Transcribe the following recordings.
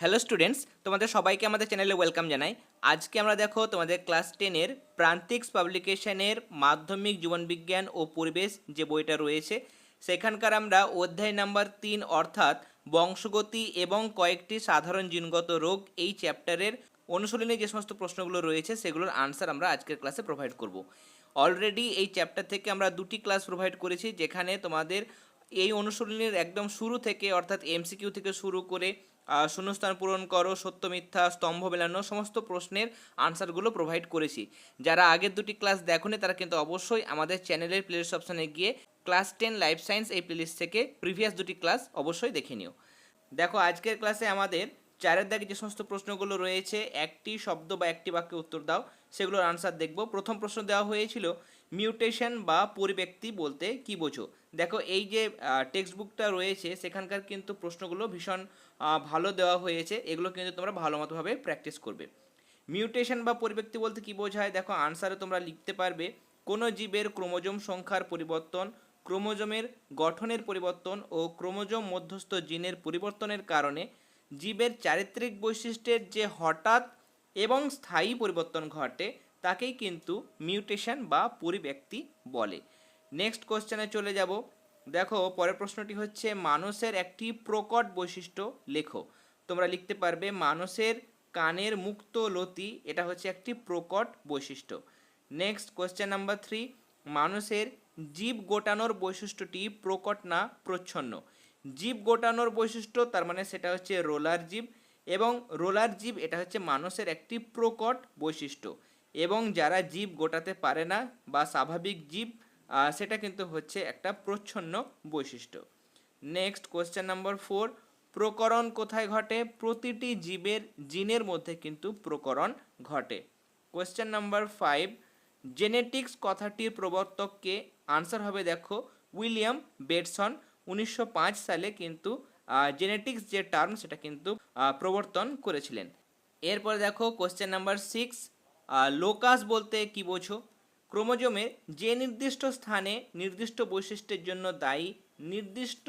Hello students, তোমাদের সবাইকে আমাদের চ্যানেলে ওয়েলকাম জানাই। আজকে আমরা দেখো তোমাদের ক্লাস টেনের প্রান্তিক্স পাবলিকেশনের মাধ্যমিক জীবনবিজ্ঞান ও পরিবেশ যে বইটা রয়েছে, সেখানকার আমরা অধ্যায় নাম্বার তিন অর্থাৎ বংশগতি এবং কয়েকটি সাধারণ জিনগত রোগ এই চ্যাপ্টারের অনুশীলনে যে সমস্ত প্রশ্নগুলো রয়েছে, সেগুলোর আনসার আমরা আজকের ক্লাসে প্রোভাইড করব। অলরেডি এই চ্যাপ্টার থেকে আমরা দুটি ক্লাস প্রোভাইড করেছি, যেখানে তোমাদের এই অনুশীলনের একদম শুরু থেকে অর্থাৎ এমসিকিউ থেকে শুরু করে শূন্যস্থান পূরণ করো, সত্য, মিথ্যা, স্তম্ভ মেলানো, সমস্ত প্রশ্নের আনসারগুলো প্রোভাইড করেছি। যারা আগের দুটি ক্লাস দেখোনি, তারা কিন্তু অবশ্যই আমাদের চ্যানেলের প্লেলিস্ট অপশানে গিয়ে ক্লাস টেন লাইফ সায়েন্স এই প্লেলিস্ট থেকে প্রিভিয়াস দুটি ক্লাস অবশ্যই দেখে নিও। দেখো, আজকের ক্লাসে আমাদের চারের দাগে যে সমস্ত প্রশ্নগুলো রয়েছে, একটি শব্দ বা একটি বাক্যে উত্তর দাও, সেগুলোর আনসার দেখব। প্রথম প্রশ্ন দেওয়া হয়েছিল মিউটেশন বা পরিব্যক্তি বলতে কি বোঝো? দেখো, এই যে টেক্সট বুকটা রয়েছে, সেখানকার কিন্তু প্রশ্নগুলো ভীষণ ভালো দেওয়া হয়েছে। এগুলো কিন্তু তোমরা ভালো মতোভাবে প্র্যাকটিস করবে। মিউটেশন বা পরিব্যক্তি বলতে কি বোঝায়? দেখো আনসারে তোমরা লিখতে পারবে, কোনো জীবের ক্রোমোজোম সংখ্যার পরিবর্তন, ক্রোমোজোমের গঠনের পরিবর্তন ও ক্রোমোজোম মধ্যস্থ জিনের পরিবর্তনের কারণে জীবের চারিত্রিক বৈশিষ্ট্যের যে হঠাৎ এবং স্থায়ী পরিবর্তন ঘটে তাকেই কিন্তু মিউটেশন বা পরিব্যক্তি বলে। নেক্সট কোশ্চেনে চলে যাব। দেখো, পরের প্রশ্নটি হচ্ছে, মানুষের একটি প্রকট বৈশিষ্ট্য লেখো। তোমরা লিখতে পারবে, মানুষের কানের মুক্ত লতি, এটা হচ্ছে একটি প্রকট বৈশিষ্ট্য। নেক্সট কোশ্চেন নাম্বার থ্রি, মানুষের জীব গোটানোর বৈশিষ্ট্যটি প্রকট না প্রচ্ছন্ন? জীব গোটানোর বৈশিষ্ট্য, তার মানে সেটা হচ্ছে রোলার জীব, এবং রোলার জীব, এটা হচ্ছে মানুষের একটি প্রকট বৈশিষ্ট্য। এবং যারা জীব গোটাতে পারে না বা স্বাভাবিক জীব সেটা কিন্তু হচ্ছে একটা প্রচ্ছন্ন বৈশিষ্ট্য। নেক্সট কোশ্চেন নাম্বার ফোর প্রকরণ কোথায় ঘটে? প্রতিটি জীবের জিনের মধ্যে কিন্তু প্রকরণ ঘটে। কোশ্চেন নাম্বার ফাইভ জেনেটিক্স কথাটির প্রবর্তককে আনসার হবে দেখো, উইলিয়াম বেটসন উনিশশো সালে কিন্তু জেনেটিক্স যে টার্ম সেটা কিন্তু প্রবর্তন করেছিলেন। এরপরে দেখো কোশ্চেন নাম্বার সিক্স লোকাস বলতে কি বোঝো? ক্রোমোজোমে যে নির্দিষ্ট স্থানে নির্দিষ্ট বৈশিষ্ট্যের জন্য দায়ী নির্দিষ্ট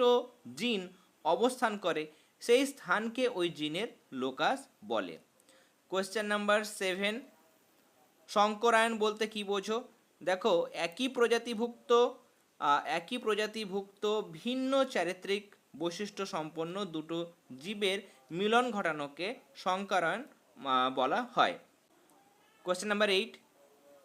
জিন অবস্থান করে, সেই স্থানকে ওই জিনের লোকাস বলে। কোয়েশ্চেন নাম্বার সেভেন শঙ্করায়ন বলতে কি বোঝো? দেখো, একই প্রজাতিভুক্ত একই প্রজাতিভুক্ত ভিন্ন চারিত্রিক বৈশিষ্ট্য সম্পন্ন দুটো জীবের মিলন ঘটানোকে শঙ্করায়ন বলা হয়। কোশ্চেন নাম্বার এইট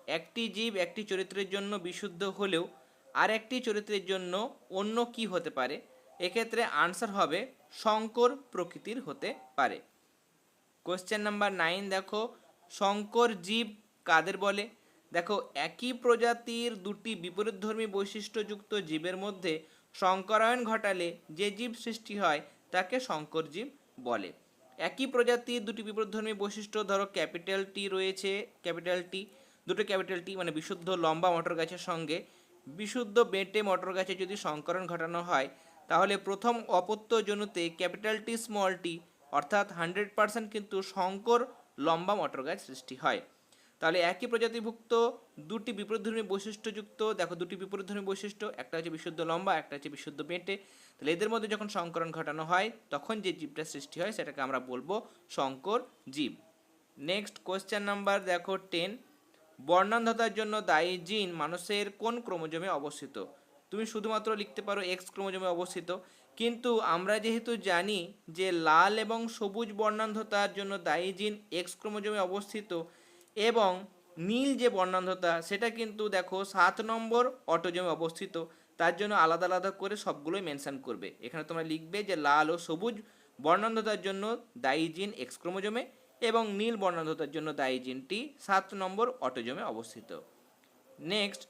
একটি জীব একটি চরিত্রের জন্য বিশুদ্ধ হলেও আর একটি চরিত্রের জন্য অন্য কি হতে পারে? এক্ষেত্রে আনসার হবে শঙ্কর প্রকৃতির হতে পারে। কোশ্চেন নাম্বার নাইন দেখো, শঙ্কর জীব কাদের বলে? দেখো, একই প্রজাতির দুটি বিপরীতধর্মী বৈশিষ্ট্যযুক্ত জীবের মধ্যে শঙ্করায়ন ঘটালে যে জীব সৃষ্টি হয়, তাকে শঙ্কর জীব বলে। একই প্রজাতির দুটি বিপরীতধর্মী বৈশিষ্ট্য, ধরো ক্যাপিটাল টি রয়েছে, ক্যাপিটাল টি দুটো ক্যাপিটাল টি মানে বিশুদ্ধ লম্বা মটর গাছের সঙ্গে। বিশুদ্ধ বেঁটে মটর গাছে যদি সংকরণ ঘটানো হয়, তাহলে প্রথম অপত্য জনুতে ক্যাপিটাল টি অর্থাৎ হান্ড্রেড পার্সেন্ট কিন্তু শঙ্কর লম্বা মটর গাছ সৃষ্টি হয়। তাহলে একই প্রজাতিভুক্ত দুটি বিপরীতধর্মী বৈশিষ্ট্যযুক্ত, দেখো দুটি বিপরীতধর্মী বৈশিষ্ট্য, একটা হচ্ছে বিশুদ্ধ লম্বা, একটা হচ্ছে বিশুদ্ধ বেঁটে। তাহলে এদের মধ্যে যখন সংকরণ ঘটানো হয়, তখন যে জীবটা সৃষ্টি হয় সেটাকে আমরা বলব শঙ্কর জীব। নেক্সট কোয়েশ্চেন নাম্বার দেখো টেন বর্ণান্ধতার জন্য দায়ী জিন মানুষের কোন ক্রোমোজোমে অবস্থিত? তুমি শুধুমাত্র লিখতে পারো এক্স ক্রোমোজোমে অবস্থিত, কিন্তু আমরা যেহেতু জানি যে লাল এবং সবুজ বর্ণান্ধতার জন্য দায়ী জিন এক্স ক্রোমোজোমে অবস্থিত এবং নীল যে বর্ণান্ধতা, সেটা কিন্তু দেখো সাত নম্বর অটোজমে অবস্থিত। তার জন্য আলাদা আলাদা করে সবগুলোই মেনশন করবে। এখানে তোমরা লিখবে যে লাল ও সবুজ বর্ণান্ধতার জন্য দায়ী জিন এক্স এবং নীল বর্ণান্ধতার জন্য দায়ী জিনটি সাত নম্বর অটোজমে অবস্থিত। নেক্সট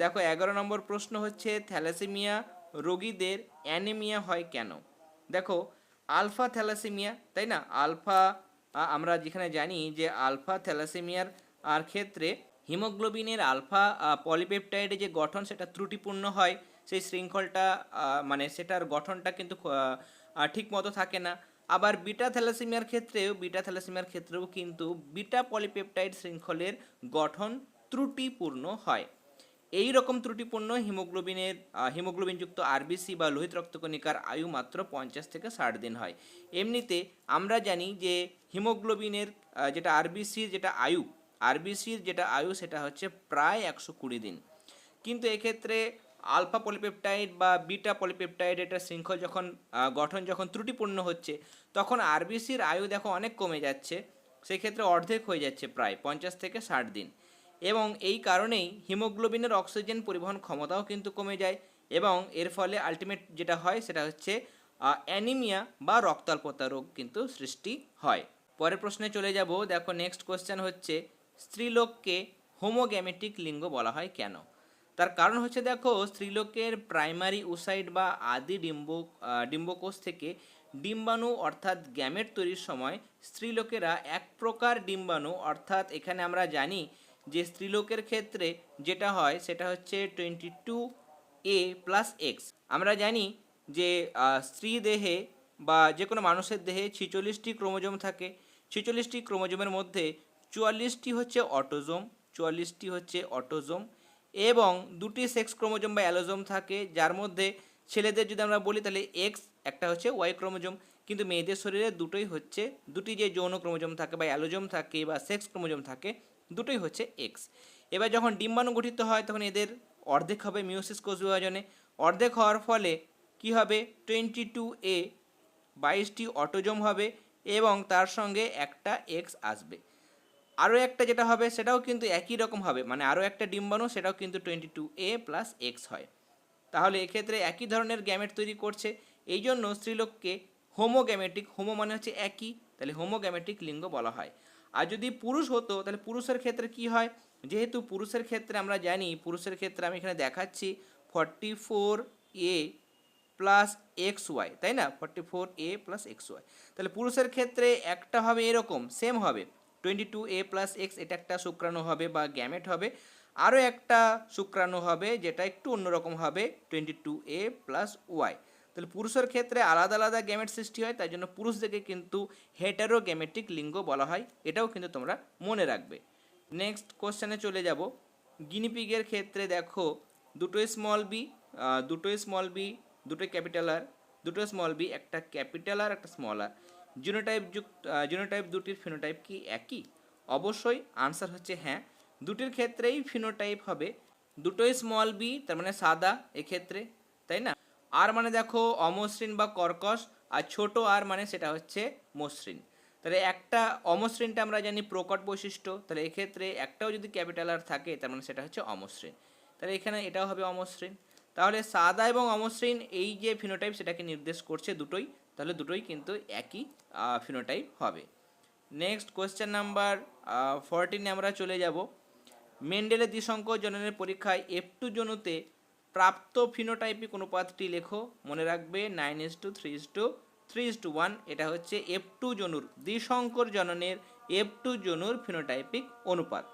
দেখো এগারো নম্বর প্রশ্ন হচ্ছে, থ্যালাসেমিয়া রোগীদের অ্যানিমিয়া হয় কেন? দেখো, আলফা থ্যালাসেমিয়া, তাই না? আলফা আমরা যেখানে জানি যে আলফা থ্যালাসেমিয়ার আর ক্ষেত্রে হিমোগ্লোবিনের আলফা পলিপেপটাইডে যে গঠন সেটা ত্রুটিপূর্ণ হয়, সেই শৃঙ্খলটা মানে সেটার গঠনটা কিন্তু ঠিক মতো থাকে না। আবার বিটা থ্যালাসেমিয়ার ক্ষেত্রেও, বিটা থ্যালাসেমিয়ার ক্ষেত্রেও কিন্তু বিটা পলিপেপটাইড শৃঙ্খলের গঠন ত্রুটিপূর্ণ হয়। এই রকম ত্রুটিপূর্ণ হিমোগ্লোবিনের হিমোগ্লোবিনযুক্ত আরবিসি বা লোহিত রক্তকণিকার আয়ু মাত্র পঞ্চাশ থেকে ষাট দিন হয়। এমনিতে আমরা জানি যে হিমোগ্লোবিনের যেটা আরবিসির যেটা আয়ু, আরবিসির যেটা আয়ু সেটা হচ্ছে প্রায় একশো কুড়ি দিন। কিন্তু এক্ষেত্রে আলফা পলিপেপটাইড বা বিটা পলিপেপটাইড এটা শৃঙ্খল যখন গঠন যখন ত্রুটিপূর্ণ হচ্ছে, তখন আরবিসির আয়ু দেখো অনেক কমে যাচ্ছে, সেক্ষেত্রে অর্ধেক হয়ে যাচ্ছে প্রায় পঞ্চাশ থেকে ষাট দিন। এবং এই কারণেই হিমোগ্লোবিনের অক্সিজেন পরিবহন ক্ষমতাও কিন্তু কমে যায় এবং এর ফলে আলটিমেট যেটা হয় সেটা হচ্ছে অ্যানিমিয়া বা রক্তাল্পতা রোগ কিন্তু সৃষ্টি হয়। পরের প্রশ্নে চলে যাব। দেখো নেক্সট কোশ্চেন হচ্ছে, স্ত্রীলোককে হোমোগ্যামেটিক লিঙ্গ বলা হয় কেন? তার কারণ হচ্ছে দেখো, স্ত্রীলোকের প্রাইমারি উসাইড বা আদি ডিম্ব ডিম্বকোষ থেকে ডিম্বাণু অর্থাৎ গ্যামেট তৈরির সময় স্ত্রীলোকেরা এক প্রকার ডিম্বাণু, অর্থাৎ এখানে আমরা জানি যে স্ত্রীলোকের ক্ষেত্রে যেটা হয়, সেটা হচ্ছে twenty two A plus X আমরা জানি যে স্ত্রী দেহে বা যে কোনো মানুষের দেহে ছিচল্লিশটি ক্রোমোজোম থাকে। ছিচল্লিশটি ক্রোমোজোমের মধ্যে চুয়াল্লিশটি হচ্ছে অটোজোম, চুয়াল্লিশটি হচ্ছে অটোজোম এবং দুটি সেক্স ক্রোমোজোম বা অ্যালোজোম থাকে। যার মধ্যে ছেলেদের যদি আমরা বলি, তাহলে এক্স একটা হচ্ছে ওয়াই ক্রোমোজোম। কিন্তু মেয়েদের শরীরে দুটোই হচ্ছে, দুটি যে যৌন ক্রোমোজোম থাকে বা অ্যালোজোম থাকে বা সেক্স ক্রোমোজোম থাকে দুটোই হচ্ছে এক্স এবার যখন ডিম্বাণু গঠিত হয়, তখন এদের অর্ধেক হবে মিওসিস কোষ বিভাজনে অর্ধেক হওয়ার ফলে কি হবে? টোয়েন্টি টু এ বাইশটি অটোজোম হবে এবং তার সঙ্গে একটা এক্স আসবে। আরও একটা যেটা হবে, সেটাও কিন্তু একই রকম হবে। মানে আরও একটা ডিম্বাণু, সেটাও কিন্তু twenty two A plus X হয়। তাহলে এক্ষেত্রে একই ধরনের গ্যামেট তৈরি করছে। এই জন্য স্ত্রীলোককে হোমোগ্যামেটিক হোমো মানে হচ্ছে একই। তাহলে হোমোগ্যামেটিক লিঙ্গ বলা হয়। আর যদি পুরুষ হতো, তাহলে পুরুষের ক্ষেত্রে কি হয়? যেহেতু পুরুষের ক্ষেত্রে আমরা জানি, পুরুষের ক্ষেত্রে আমি এখানে দেখাচ্ছি forty four A plus X Y তাই না? Forty four A plus X Y তাহলে পুরুষের ক্ষেত্রে একটা হবে এরকম সেম হবে। Twenty two A plus X এটা একটা শুক্রাণু হবে বা গ্যামেট হবে। আরও একটা শুক্রাণু হবে, যেটা একটু অন্যরকম হবে twenty two A plus Y তাহলে পুরুষের ক্ষেত্রে আলাদা আলাদা গ্যামেট সৃষ্টি হয়, তাই জন্য পুরুষদেরকে কিন্তু হেটারো গ্যামেটিক লিঙ্গ বলা হয়, এটাও কিন্তু তোমরা মনে রাখবে। নেক্সট কোশ্চেনে চলে যাব। গিনিপিগের ক্ষেত্রে দেখো দুটোই স্মল বি দুটোই স্মল বি দুটোই ক্যাপিটাল আর দুটো স্মল বি একটা ক্যাপিটাল আর একটা স্মল আর জিনোটাইপ যুক্ত জিনোটাইপ দুটির ফিনোটাইপ কি একই? অবশ্যই আনসার হচ্ছে হ্যাঁ। দুটির ক্ষেত্রেই ফিনোটাইপ হবে, দুটোই স্মল বি তার মানে সাদা এক্ষেত্রে, তাই না? আর মানে দেখো অমসৃণ বা কর্কশ, আর ছোট আর মানে সেটা হচ্ছে মসৃণ। তাহলে একটা অমসৃণটা আমরা জানি প্রকট বৈশিষ্ট্য, তাহলে এক্ষেত্রে একটাও যদি ক্যাপিটাল আর থাকে, তার মানে সেটা হচ্ছে অমসৃণ। তাহলে এখানে এটাও হবে অমসৃণ। তাহলে সাদা এবং অমসৃণ এই যে ফিনোটাইপ সেটাকে নির্দেশ করছে দুটোই, তাহলে দুটোই কিন্তু একই ফিনোটাইপ হবে। নেক্সট কোয়েশ্চেন নাম্বার ফোরটিনে আমরা চলে যাব। মেন্ডেলের দ্বিসংখ্য জননের পরীক্ষায় এফ টু জনুতে প্রাপ্ত ফিনোটাইপিক অনুপাতটি লেখো। মনে রাখবে nine is to three is to three is to one এটা হচ্ছে এফ টু জনুর, দ্বিসংকর জননের এফ টু জনুর ফিনোটাইপিক অনুপাত।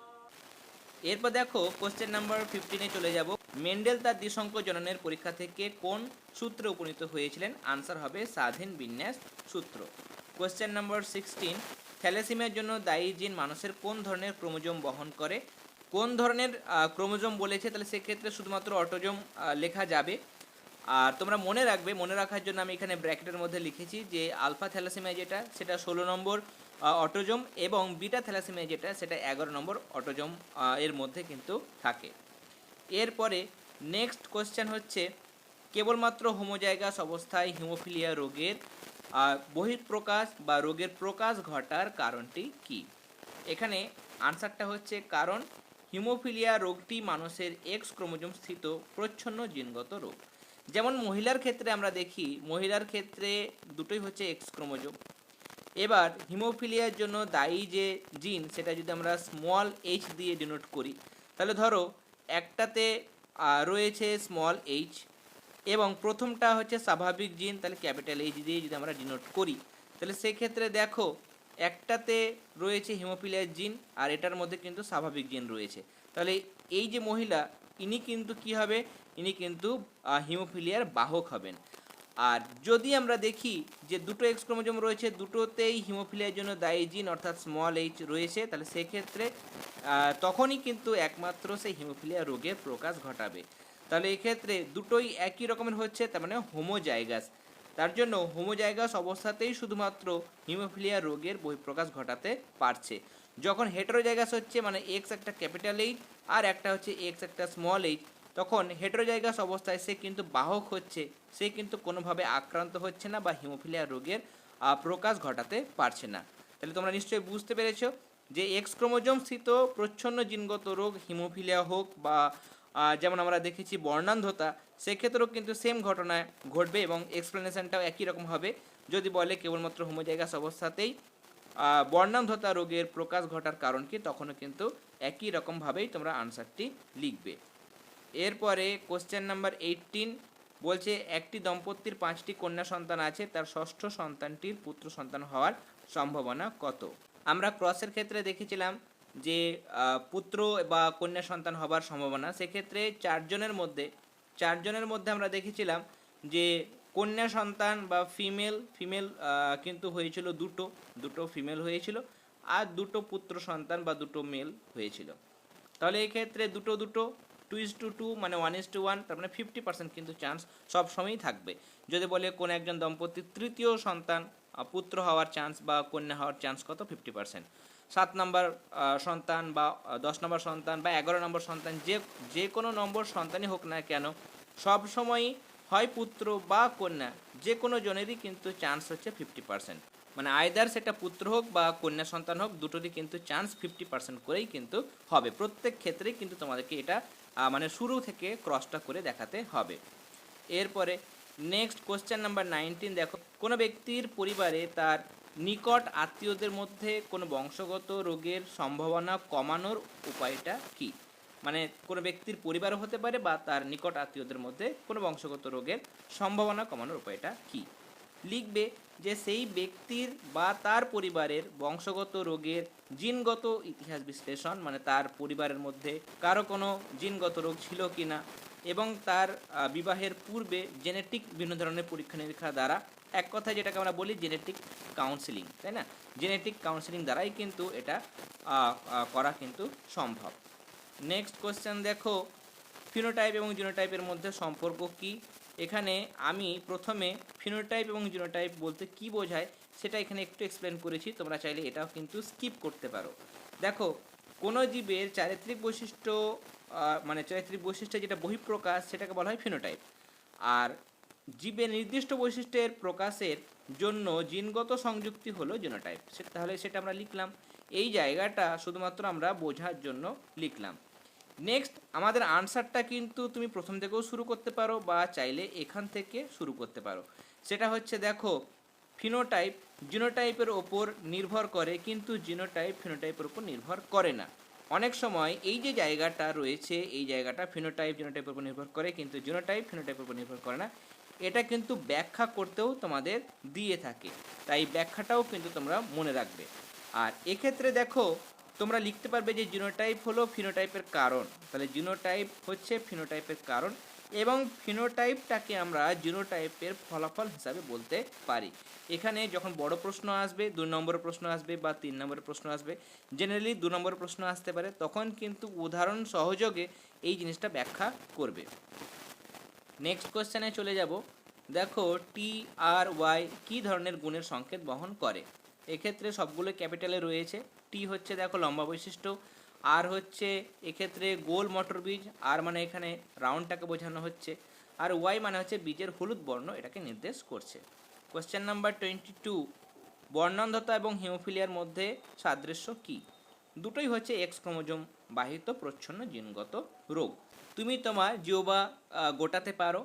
এরপর দেখো কোশ্চেন নাম্বার ফিফটিনে চলে যাব। মেন্ডেল তার দ্বিসংখ্য জননের পরীক্ষা থেকে কোন সূত্রে উপনীত হয়েছিলেন? আনসার হবে স্বাধীন বিন্যাস সূত্র। কোশ্চেন নাম্বার সিক্সটিন থ্যালাসিমিয়ার জন্য দায়ী জিন মানুষের কোন ধরনের ক্রোমোজোম বহন করে? কোন ধরনের ক্রোমোজোম বলেছে, তাহলে সেক্ষেত্রে শুধুমাত্র অটোজোম লেখা যাবে। আর তোমরা মনে রাখবে, মনে রাখার জন্য আমি এখানে ব্র্যাকেটের মধ্যে লিখেছি যে আলফা থ্যালাসিমিয়া যেটা, সেটা ষোলো নম্বর অটোজোম এবং বিটা থ্যালাসিমিয়া যেটা, সেটা এগারো নম্বর অটোজোম এর মধ্যে কিন্তু থাকে। এরপরে নেক্সট কোশ্চেন হচ্ছে, কেবলমাত্র হোমোজাইগাস অবস্থায় হিমোফিলিয়া রোগের বহিঃপ্রকাশ বা রোগের প্রকাশ ঘটার কারণটি কি? এখানে আনসারটা হচ্ছে কারণ হিমোফিলিয়া রোগটি মানুষের এক্স ক্রোমোজোম স্থিত প্রচ্ছন্ন জিনগত রোগ। যেমন মহিলার ক্ষেত্রে আমরা দেখি, মহিলার ক্ষেত্রে দুটোই হচ্ছে এক্স ক্রোমোজোম। এবার হিমোফিলিয়ার জন্য দায়ী যে জিন, সেটা যদি আমরা স্মল এইচ দিয়ে ডিনোট করি, তাহলে ধরো একটাতে রয়েছে স্মল এইচ এবং প্রথমটা হচ্ছে স্বাভাবিক জিন, তাহলে ক্যাপিটাল এইচ দিয়ে যদি আমরা ডিনোট করি, তাহলে সেক্ষেত্রে দেখো একটাতে রয়েছে হিমোফিলিয়ার জিন আর এটার মধ্যে কিন্তু স্বাভাবিক জিন রয়েছে। তাহলে এই যে মহিলা, ইনি কিন্তু কি হবে? ইনি কিন্তু হিমোফিলিয়ার বাহক হবেন। আর যদি আমরা দেখি যে দুটো এক্স ক্রোমোজোম রয়েছে, দুটোতেই হিমোফিলিয়ার জন্য দায়ী জিন অর্থাৎ স্মল এইচ রয়েছে, তাহলে সেক্ষেত্রে তখনই কিন্তু একমাত্র সেই হিমোফিলিয়া রোগের প্রকাশ ঘটাবে। তাহলে এক্ষেত্রে দুটোই একই রকমের হচ্ছে, তার মানে হোমোজাইগাস তার জন্য হোমোজাইগাস অবস্থাতেই শুধুমাত্র হিমোফিলিয়া রোগের বহিঃপ্রকাশ ঘটাতে পারছে। যখন হেটেরোজাইগাস হচ্ছে মানে এক্স একটা ক্যাপিটাল এইচ আর একটা হচ্ছে এক্স একটা স্মল এইচ তখন হেটেরোজাইগাস অবস্থায় সে কিন্তু বাহক হচ্ছে, সে কিন্তু কোনোভাবে আক্রান্ত হচ্ছে না বা হিমোফিলিয়া রোগের প্রকাশ ঘটাতে পারছে না। তাহলে তোমরা নিশ্চয়ই বুঝতে পেরেছ যে এক্স ক্রোমোজোম স্থিত প্রচ্ছন্ন জিনগত রোগ হিমোফিলিয়া হোক বা যেমন আমরা দেখেছি বর্ণান্ধতা, সেক্ষেত্রেও কিন্তু সেম ঘটনা ঘটবে এবং এক্সপ্লেনেশনটাও একই রকম হবে। যদি বলে কেবলমাত্র হোমোজাইগাস অবস্থাতেই বর্ণান্ধতা রোগের প্রকাশ ঘটার কারণ কি, তখনও কিন্তু একই রকমভাবেই তোমরা আনসারটি লিখবে। এরপরে কোশ্চেন নাম্বার এইটিন বলছে, একটি দম্পতির পাঁচটি কন্যা সন্তান আছে, তার ষষ্ঠ সন্তানটির পুত্র সন্তান হওয়ার সম্ভাবনা কত? আমরা ক্রসের ক্ষেত্রে দেখেছিলাম যে পুত্র বা কন্যা সন্তান হবার সম্ভাবনা, সেক্ষেত্রে চারজনের মধ্যে চারজনের মধ্যে আমরা দেখেছিলাম যে, কন্যা সন্তান বা ফিমেল ফিমেল কিন্তু হয়েছিল দুটো দুটো ফিমেল হয়েছিল আর দুটো পুত্র সন্তান বা দুটো মেল হয়েছিল। তাহলে এই ক্ষেত্রে দুটো দুটো টু ইস টু টু মানে ওয়ান ইস টু ওয়ান তার মানে ফিফটি পার্সেন্ট কিন্তু চান্স সব সময়ই থাকবে। যদি বলে কোন একজন দম্পতির তৃতীয় সন্তান পুত্র হওয়ার চান্স বা কন্যা হওয়ার চান্স কত? ফিফটি পার্সেন্ট সাত নম্বর সন্তান বা দশ নম্বর সন্তান বা এগারো নম্বর সন্তান, যে যে কোনো নম্বর সন্তানই হোক না কেন, সব সময়ই হয় পুত্র বা কন্যা, যে কোনো জনেরই কিন্তু চান্স হচ্ছে ফিফটি পার্সেন্ট মানে আয়দার সেটা পুত্র হোক বা কন্যা সন্তান হোক, দুটোরই কিন্তু চান্স ফিফটি পার্সেন্ট করেই কিন্তু হবে। প্রত্যেক ক্ষেত্রেই কিন্তু তোমাদেরকে এটা মানে শুরু থেকে ক্রসটা করে দেখাতে হবে। এরপরে নেক্সট কোশ্চেন নাম্বার নাইনটিন দেখো। কোনো ব্যক্তির পরিবারে তার নিকট আত্মীয়দের মধ্যে কোনো বংশগত রোগের সম্ভাবনা কমানোর উপায়টা কি? মানে কোনো ব্যক্তির পরিবারও হতে পারে বা তার নিকট আত্মীয়দের মধ্যে কোনো বংশগত রোগের সম্ভাবনা কমানোর উপায়টা কি? লিখবে যে সেই ব্যক্তির বা তার পরিবারের বংশগত রোগের জিনগত ইতিহাস বিশ্লেষণ মানে তার পরিবারের মধ্যে কারও কোনো জিনগত রোগ ছিল কি না এবং তার বিবাহের পূর্বে জেনেটিক বিভিন্ন ধরনের পরীক্ষা নিরীক্ষা দ্বারা এক কথায় যেটাকে আমরা বলি জেনেটিক কাউন্সিলিং তাই না? জেনেটিক কাউন্সিলিং দ্বারাই কিন্তু এটা করা কিন্তু সম্ভব। নেক্সট কোশ্চেন দেখো ফিনোটাইপ এবং জিনোটাইপের মধ্যে সম্পর্ক কি? এখানে আমি প্রথমে ফিনোটাইপ এবং জিনোটাইপ বলতে কি বোঝায়, সেটা এখানে একটু এক্সপ্লেন করেছি, তোমরা চাইলে এটাও কিন্তু স্কিপ করতে পারো। দেখো, কোনো জীবের চারিত্রিক বৈশিষ্ট্য মানে চারিত্রিক বৈশিষ্ট্য যেটা বহিঃপ্রকাশ, সেটাকে বলা হয় ফিনোটাইপ আর জীবের নির্দিষ্ট বৈশিষ্ট্যের প্রকাশের জন্য জিনগত সংযুক্তি হলো জিনোটাইপ সেটা তাহলে সেটা আমরা লিখলাম। এই জায়গাটা শুধুমাত্র আমরা বোঝার জন্য লিখলাম। নেক্সট আমাদের আনসারটা কিন্তু তুমি প্রথম থেকেও শুরু করতে পারো বা চাইলে এখান থেকে শুরু করতে পারো। সেটা হচ্ছে দেখো ফিনোটাইপ জিনোটাইপের ওপর নির্ভর করে, কিন্তু জিনোটাইপ ফিনোটাইপের উপর নির্ভর করে না। অনেক সময় এই যে জায়গাটা রয়েছে, এই জায়গাটা ফিনোটাইপ জিনোটাইপের উপর নির্ভর করে, কিন্তু জিনোটাইপ ফিনোটাইপের উপর নির্ভর করে না। এটা কিন্তু ব্যাখ্যা করতেও তোমাদের দিয়ে থাকে। তাই ব্যাখ্যাটাও কিন্তু তোমরা মনে রাখবে। আর এক্ষেত্রে দেখো, তোমরা লিখতে পারবে যে জিনোটাইপ হলো ফিনোটাইপের কারণ। তাহলে জিনোটাইপ হচ্ছে ফিনোটাইপের কারণ এবং ফিনোটাইপটাকে আমরা জিনোটাইপের ফলাফল হিসাবে বলতে পারি। এখানে যখন বড় প্রশ্ন আসবে দুই নম্বরের প্রশ্ন আসবে বা তিন নম্বরের প্রশ্ন আসবে জেনারেলি দু নম্বরের প্রশ্ন আসতে পারে, তখন কিন্তু উদাহরণ সহযোগে এই জিনিসটা ব্যাখ্যা করবে। নেক্সট কোশ্চেনে চলে যাব। দেখো টি আর ওয়াই কী ধরনের গুণের সংকেত বহন করে? এক্ষেত্রে সবগুলো ক্যাপিটালে রয়েছে। টি হচ্ছে, দেখো, লম্বা বৈশিষ্ট্য। আর হচ্ছে, এক্ষেত্রে গোল মটর বীজ। আর মানে এখানে রাউন্ডটাকে বোঝানো হচ্ছে। আর ওয়াই মানে হচ্ছে বীজের হলুদ বর্ণ, এটাকে নির্দেশ করছে। কোশ্চেন নাম্বার টোয়েন্টি টু বর্ণান্ধতা এবং হিমোফিলিয়ার মধ্যে সাদৃশ্য কী? দুটোই হচ্ছে এক্স ক্রোমোজোম বাহিত প্রচ্ছন্ন জিনগত রোগ। তুমি তোমার জিওবা গোটাতে পারো,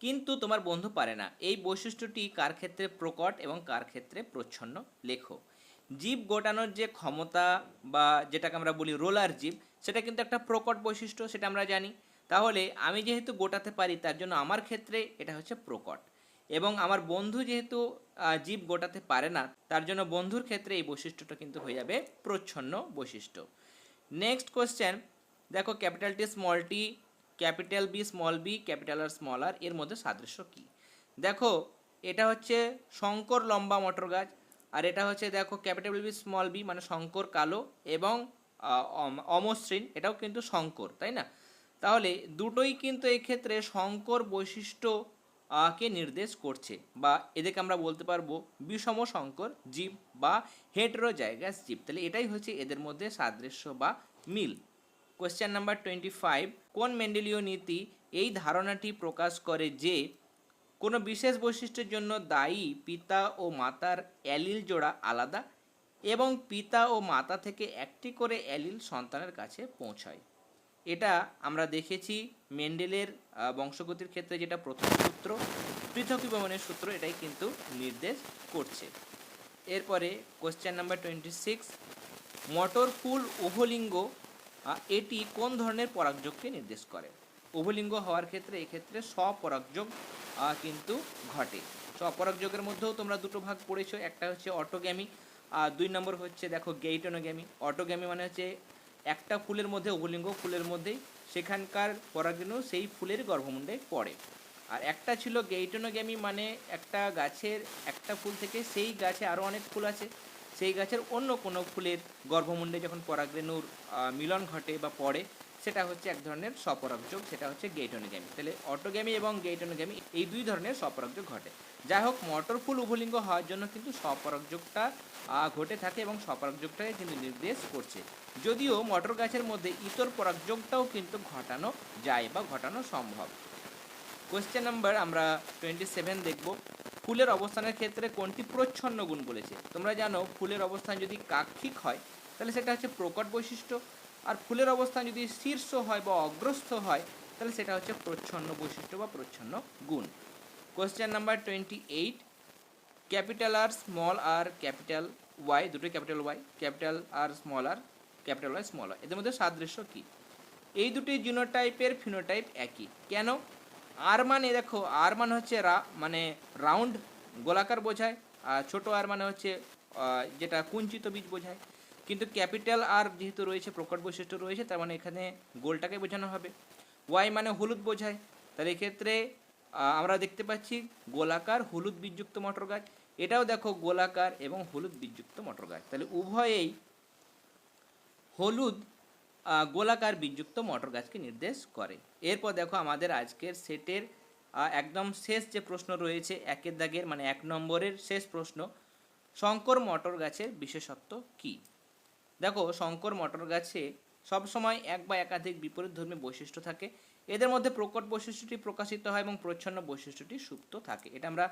কিন্তু তোমার বন্ধু পারে না। এই বৈশিষ্ট্যটি কার ক্ষেত্রে প্রকট এবং কার ক্ষেত্রে প্রচ্ছন্ন? লেখো। জীব গোটানোর যে ক্ষমতা বা যেটাকে আমরা বলি রোলার জীব, সেটা কিন্তু একটা প্রকট বৈশিষ্ট্য, সেটা আমরা জানি। তাহলে আমি যেহেতু গোটাতে পারি, তার জন্য আমার ক্ষেত্রে এটা হচ্ছে প্রকট। এবং আমার বন্ধু যেহেতু জীব গোটাতে পারে না, তার জন্য বন্ধুর ক্ষেত্রে এই বৈশিষ্ট্যটা কিন্তু হয়ে যাবে প্রচ্ছন্ন বৈশিষ্ট্য। নেক্সট কোশ্চেন দেখো capital T small t, capital B small b, capital R small r, এর মধ্যে সাদৃশ্য কী? দেখো, এটা হচ্ছে শঙ্কর লম্বা মটর গাছ, আর এটা হচ্ছে দেখো ক্যাপিটাল বি স্মল বি মানে শঙ্কর কালো এবং অমসৃণ, এটাও কিন্তু শঙ্কর, তাই না? তাহলে দুটোই কিন্তু এক্ষেত্রে শঙ্কর বৈশিষ্ট্য কে নির্দেশ করছে বা এদেরকে আমরা বলতে পারব বিষম শঙ্কর জীব বা হেটেরোজাইগাস জীব। তাহলে এটাই হচ্ছে এদের মধ্যে সাদৃশ্য বা মিল। কোয়েশ্চেন নাম্বার টোয়েন্টি ফাইভ কোন মেন্ডেলীয় নীতি এই ধারণাটি প্রকাশ করে যে, কোনো বিশেষ বৈশিষ্ট্যের জন্য দায়ী পিতা ও মাতার অ্যালিল জোড়া আলাদা এবং পিতা ও মাতা থেকে একটি করে অ্যালিল সন্তানের কাছে পৌঁছায়। এটা আমরা দেখেছি মেন্ডেলের বংশগতির ক্ষেত্রে যেটা প্রথম সূত্র, পৃথক বিবরণের সূত্র এটাই কিন্তু নির্দেশ করছে। এরপরে কোশ্চেন নাম্বার টোয়েন্টি সিক্স মটর ফুল উভলিঙ্গ এটি কোন ধরনের পরাগযোগকে নির্দেশ করে? উভলিঙ্গ হওয়ার ক্ষেত্রে, এক্ষেত্রে স্বপরাগযোগ কিন্তু ঘটে। স্বপরাগযোগের মধ্যেও তোমরা দুটো ভাগ পড়েছো, একটা হচ্ছে অটোগ্যামি, আর দুই নম্বর হচ্ছে দেখো গেইটনোগ্যামি। অটোগ্যামি মানে হচ্ছে একটা ফুলের মধ্যে উভলিঙ্গ, ফুলের মধ্যেই সেখানকার পরাগরেণু সেই ফুলের গর্ভমুণ্ডে পড়ে। আর একটা ছিল গেইটনোগ্যামি মানে একটা গাছের একটা ফুল থেকে সেই গাছে আরও অনেক ফুল আছে। সেই গাছের অন্য কোনো ফুলের গর্ভমুণ্ডে যখন পরাগরেণুর মিলন ঘটে বা পড়ে সেটা হচ্ছে এক ধরনের স্বপরাগযোগ সেটা হচ্ছে গেইটনোগ্যামি। তাহলে অটোগ্যামি এবং গেইটনোগ্যামি এই দুই ধরনের স্বপরাগযোগ ঘটে। যাই হোক মটর ফুল উভলিঙ্গ হওয়ার জন্য কিন্তু স্বপরাগযোগটা আহ, ঘটে থাকে এবং স্বপরাগযোগটাকে কিন্তু নির্দেশ করছে। যদিও মটর গাছের মধ্যে ইতর পরাগযোগটাও কিন্তু ঘটানো যায় বা ঘটানো সম্ভব। কোয়েশ্চেন নাম্বার আমরা টোয়েন্টি সেভেন দেখব। ফুলের অবস্থানের ক্ষেত্রে কোনটি প্রচ্ছন্ন গুণ বলেছে? তোমরা জানো, ফুলের অবস্থান যদি কাক্ষিক হয়, তাহলে সেটা হচ্ছে প্রকট বৈশিষ্ট্য। আর ফুলের অবস্থান যদি শীর্ষ হয় বা অগ্রস্থ হয়, তাহলে সেটা হচ্ছে প্রচ্ছন্ন বৈশিষ্ট্য বা প্রচ্ছন্ন গুণ। Question number twenty eight capital R small r capital Y দুটোই capital Y capital R small r capital Y small r এদের মধ্যে সাদৃশ্য কী? এই দুটি জিনোটাইপের ফিনোটাইপ একই। কেন? আর মানে দেখো আর মানে হচ্ছে রা মানে রাউন্ড গোলাকার বোঝায়, আর ছোট আর মানে হচ্ছে যেটা কুঞ্চিত বীজ বোঝায়। কিন্তু ক্যাপিটাল আর যেহেতু রয়েছে, প্রকট বৈশিষ্ট্য রয়েছে, তার মানে এখানে গোলটাকে বোঝানো হবে। ওয়াই মানে হলুদ বোঝায়। তাহলে এক্ষেত্রে আমরা দেখতে পাচ্ছি গোলাকার হলুদ বীজযুক্ত মটর গাছ। এটাও দেখো গোলাকার এবং হলুদ বীজযুক্ত মটর গাছ। তাহলে উভয়েই হলুদ গোলাকার বীজযুক্ত মটর গাছকে নির্দেশ করে। এরপর দেখো আমাদের আজকের সেটের একদম শেষ যে প্রশ্ন রয়েছে, একের দাগের মানে এক নম্বরের শেষ প্রশ্ন, শঙ্কর মটর গাছের বিশেষত্ব কী? দেখো, শঙ্কর মটর গাছে সবসময় এক বা একাধিক বিপরীতধর্মী বৈশিষ্ট্য থাকে। এদের মধ্যে প্রকট বৈশিষ্ট্যটি প্রকাশিত হয় এবং প্রচ্ছন্ন বৈশিষ্ট্যটি সুপ্ত থাকে। এটা আমরা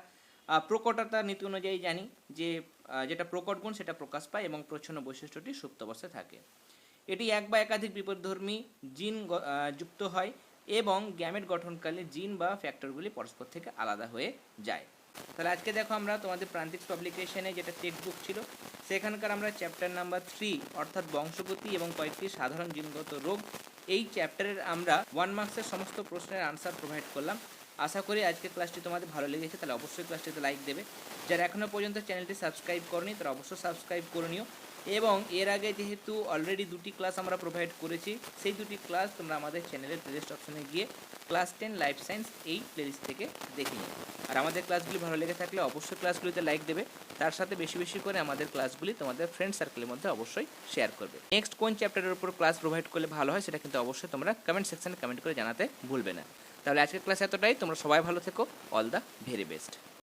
প্রকটতা নীতি অনুযায়ী জানি যে যেটা প্রকট গুণ সেটা প্রকাশ পায় এবং প্রচ্ছন্ন বৈশিষ্ট্যটি সুপ্ত অবস্থায় থাকে। এটি এক বা একাধিক বিপরীতধর্মী জিন যুক্ত হয় এবং গ্যামেট গঠনকালে জিন বা ফ্যাক্টরগুলি পরস্পর থেকে আলাদা হয়ে যায়। তাহলে আজকে দেখো আমরা তোমাদের প্রান্তিক পাবলিকেশনে যেটা টেক্সট বুক ছিল, সেখানকার আমরা চ্যাপ্টার নাম্বার থ্রি অর্থাৎ বংশগতি এবং কয়েকটি সাধারণ জিনগত রোগ, এই চ্যাপ্টারের আমরা ওয়ান মার্কসের সমস্ত প্রশ্নের আনসার প্রোভাইড করলাম। আশা করি আজকের ক্লাসটি তোমাদের ভালো লেগেছে, তাহলে অবশ্যই ক্লাসটিতে লাইক দেবে। যারা এখনও পর্যন্ত চ্যানেলটি সাবস্ক্রাইব করনি, তারা অবশ্যই সাবস্ক্রাইব করে নিও। এবং এর আগে যেহেতু অলরেডি দুটি ক্লাস আমরা প্রোভাইড করেছি, সেই দুটি ক্লাস তোমরা আমাদের চ্যানেলের প্লেলিস্ট অপশনে গিয়ে ক্লাস টেন লাইফ সায়েন্স এই প্লেলিস্ট থেকে দেখে নিও। আর আমাদের ক্লাসগুলি ভালো লেগে থাকলে অবশ্যই ক্লাসগুলিতে লাইক দেবে, তার সাথে বেশি বেশি করে আমাদের ক্লাসগুলি তোমাদের ফ্রেন্ড সার্কেলের মধ্যে অবশ্যই শেয়ার করবে। নেক্সট কোন চ্যাপ্টারের উপর ক্লাস প্রোভাইড করলে ভালো হয় সেটা কিন্তু অবশ্যই তোমরা কমেন্ট সেকশনে কমেন্ট করে জানাতে ভুলবে না। তাহলে আজকের ক্লাস এতটাই, তোমরা সবাই ভালো থেকো অল দ্য ভেরি বেস্ট